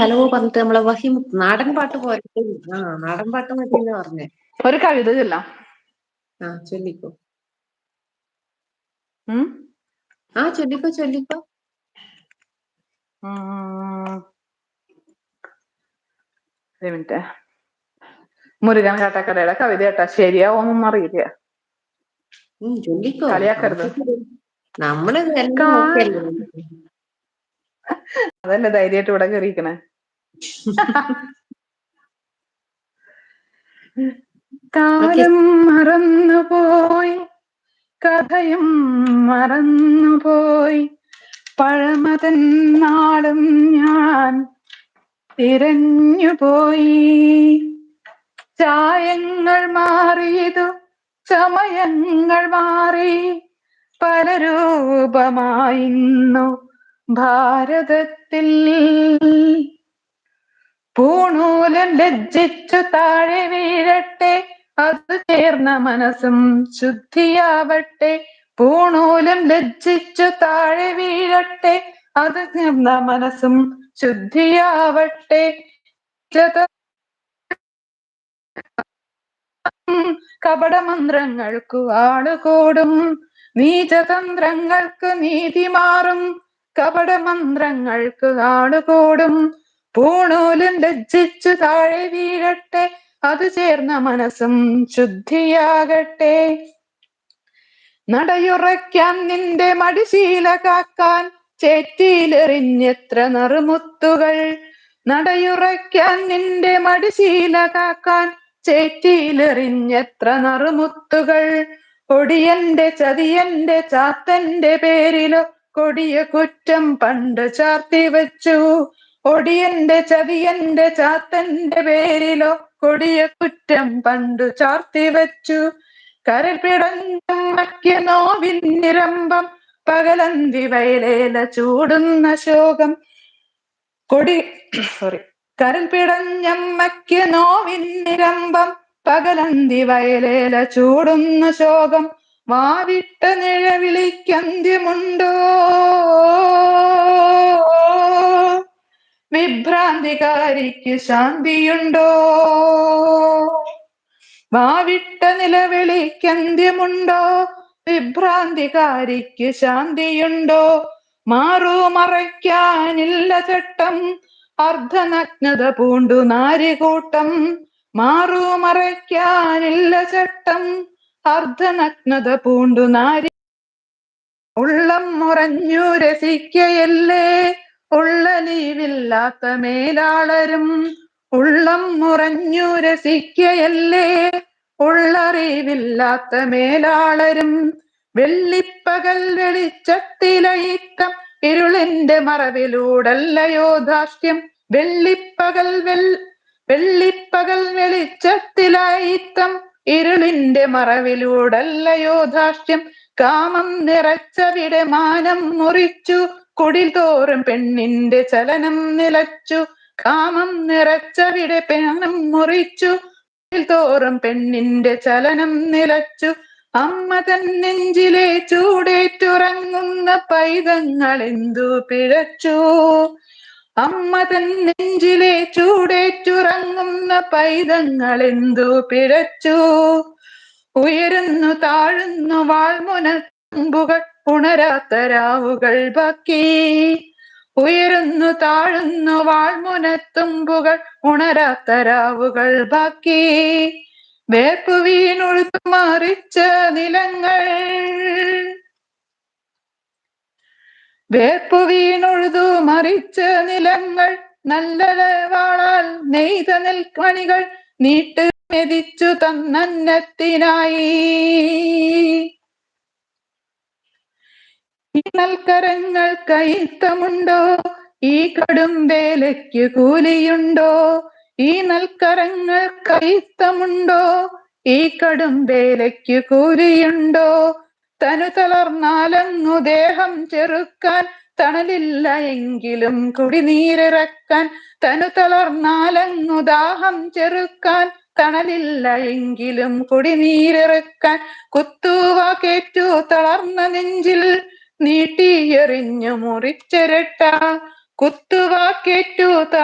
Hello പറഞ്ഞിട്ട് നമ്മളെ വഹിം നാടൻ പാട്ട് പോരട്ടെ ആ നാടൻ പാട്ട് മതി എന്ന് പറഞ്ഞേ. ഒരു കവിത ചൊല്ലാം. ആ ചൊല്ലിക്കോ? ആ ചൊല്ലിക്കോ ചൊല്ലിക്കോ. മിനിറ്റ്. മുരുകൻ കാട്ടാക്കടയുടെ കവിത കേട്ടാ. ശരിയാവോന്നൊന്നും അറിയില്ല. ചൊല്ലിക്കോ. കളിയാക്കരുത്. നമ്മൾ അതല്ലേ ധൈര്യമായിട്ട് ഇവിടെ കയറിയിരിക്കണേ കാലം മറന്നുപോയി കഥയും മറന്നുപോയി പഴമതൻ നാളും ഞാൻ തിരഞ്ഞുപോയി. ചായങ്ങൾ മാറിയതു സമയങ്ങൾ മാറി പല രൂപമായിന്നു. ഭാരതത്തിൽ പൂണൂലൻ ലജ്ജിച്ചു താഴെ വീഴട്ടെ അത് ചേർന്ന മനസ്സും ശുദ്ധിയാവട്ടെ. പൂണൂലം ലജ്ജിച്ചു താഴെ വീഴട്ടെ അത് ചേർന്ന മനസ്സും ശുദ്ധിയാവട്ടെ. കപടമന്ത്രങ്ങൾക്കു ആളുകൂടും നീചതന്ത്രങ്ങൾക്ക് നീതി മാറും. കപടമന്ത്രങ്ങൾക്ക് കാണുകൂടും പൂണൂലും ലജ്ജിച്ചു താഴെ വീഴട്ടെ അത് ചേർന്ന മനസ്സും ശുദ്ധിയാകട്ടെ. നടയുറയ്ക്കാൻ നിന്റെ മടിശീല കാക്കാൻ ചേറ്റിയിലെറിഞ്ഞെത്ര നറുമുത്തുകൾ. നടയുറയ്ക്കാൻ നിന്റെ മടിശീല കാക്കാൻ ചേറ്റിയിലെറിഞ്ഞെത്ര നറുമുത്തുകൾ. ഒടിയന്റെ ചതിയന്റെ ചാത്തന്റെ പേരിലോ കൊടിയ കുറ്റം പണ്ട് ചാർത്തി വെച്ചു. ഒടിയന്റെ ചതിയന്റെ ചാത്തന്റെ പേരിലോ കൊടിയ കുറ്റം പണ്ടു ചാർത്തി വെച്ചു. കരൽ പിടഞ്ഞമ്മയ്ക്ക് നോവിൻ നിരമ്പം പകലന്തി വയലേല ചൂടുന്ന ശോകം. കൊടി സോറി കരൽ പിടഞ്ഞമ്മയ്ക്ക് നോവിൻ നിരമ്പം പകലന്തി വയലേല ചൂടുന്ന ശോകം. വാവിട്ട നിഴവിളിക്കന്ത്യമുണ്ടോ വിഭ്രാന്തികാരിക്ക് ശാന്തിയുണ്ടോ? വാവിട്ട നിലവിളിക്കന്ത്യമുണ്ടോ വിഭ്രാന്തികാരിക്ക് ശാന്തിയുണ്ടോ? മാറു മറയ്ക്കാനില്ല ചട്ടം അർദ്ധനഗ്നത പൂണ്ടു നാരികൂട്ടം. മാറു മറയ്ക്കാനില്ല ചട്ടം അർദ്ധനഗ്നത പൂണ്ടു നാരി. ഉള്ളം മുറഞ്ഞു രസിക്കയല്ലേ? ഉള്ളലീവില്ലാത്ത മേലാളരും ഉള്ളം മുറഞ്ഞു രസിക്കയല്ലേ? ഉള്ളറിവില്ലാത്ത മേലാളരും വെള്ളിപ്പകൽ വെളിച്ചത്തിലയിത്തം ഇരുളിന്റെ മറവിലൂടല്ലയോ ധാർഷ്ട്യം വെള്ളിപ്പകൽ വെൽ വെള്ളിപ്പകൽ മറവിലൂടല്ലയോ യോധാഷ്ട്യം കാമം നിറച്ചവിടെ മാനം മുറിച്ചു. കുടിൽ തോറും പെണ്ണിന്റെ ചലനം നിലച്ചു. കാമം നിറച്ചവിടെ പേണം മുറിച്ചു. കുടിൽ തോറും പെണ്ണിന്റെ ചലനം നിലച്ചു. അമ്മ തൻ നെഞ്ചിലെ ചൂടേറ്റുറങ്ങുന്ന പൈതങ്ങൾ എന്തു പിഴച്ചു? അമ്മ തൻ നെഞ്ചിലെ ചൂടേറ്റുറങ്ങുന്ന പൈതങ്ങൾ എന്തു പിഴച്ചു? ഉയരുന്നു താഴുന്നു വാൾമുനമ്പുകൾ ഉണരാത്ത രാവുകൾ ബാക്കി. ഉയരുന്നു താഴുന്നു വാൾമുനത്തുമ്പുകൾ ഉണരാത്ത രാവുകൾ ബാക്കി. വേർപ്പു വീണുഴുത്തു മറിച്ച നിലങ്ങൾ. വേർപ്പു വീണുഴുതു മറിച്ച നിലങ്ങൾ. നല്ല വാളാൽ നെയ്ത നെൽക്കണികൾ നീട്ട് മെതിച്ചു തന്നന്നത്തിനായി. ഈ നൽക്കരങ്ങൾ കൈത്തമുണ്ടോ? ഈ കടും വേലയ്ക്ക് കൂലിയുണ്ടോ? ഈ നൽക്കരങ്ങൾ കൈത്തമുണ്ടോ? ഈ കടും വേലയ്ക്ക് കൂലിയുണ്ടോ? തനു തളർന്നാലങ്ങു ദേഹം ചെറുക്കാൻ തണലില്ല എങ്കിലും കുടിനീരിറക്കാൻ. തനു തളർന്നാലങ്ങു ദാഹം ചെറുക്കാൻ തണലില്ല എങ്കിലും കുടിനീരിറക്കാൻ കുത്തുവ കേറ്റു തളർന്ന നെഞ്ചിൽ നീട്ടിയെറിഞ്ഞു മുറിച്ചിരട്ട കുത്തുവാക്കേറ്റു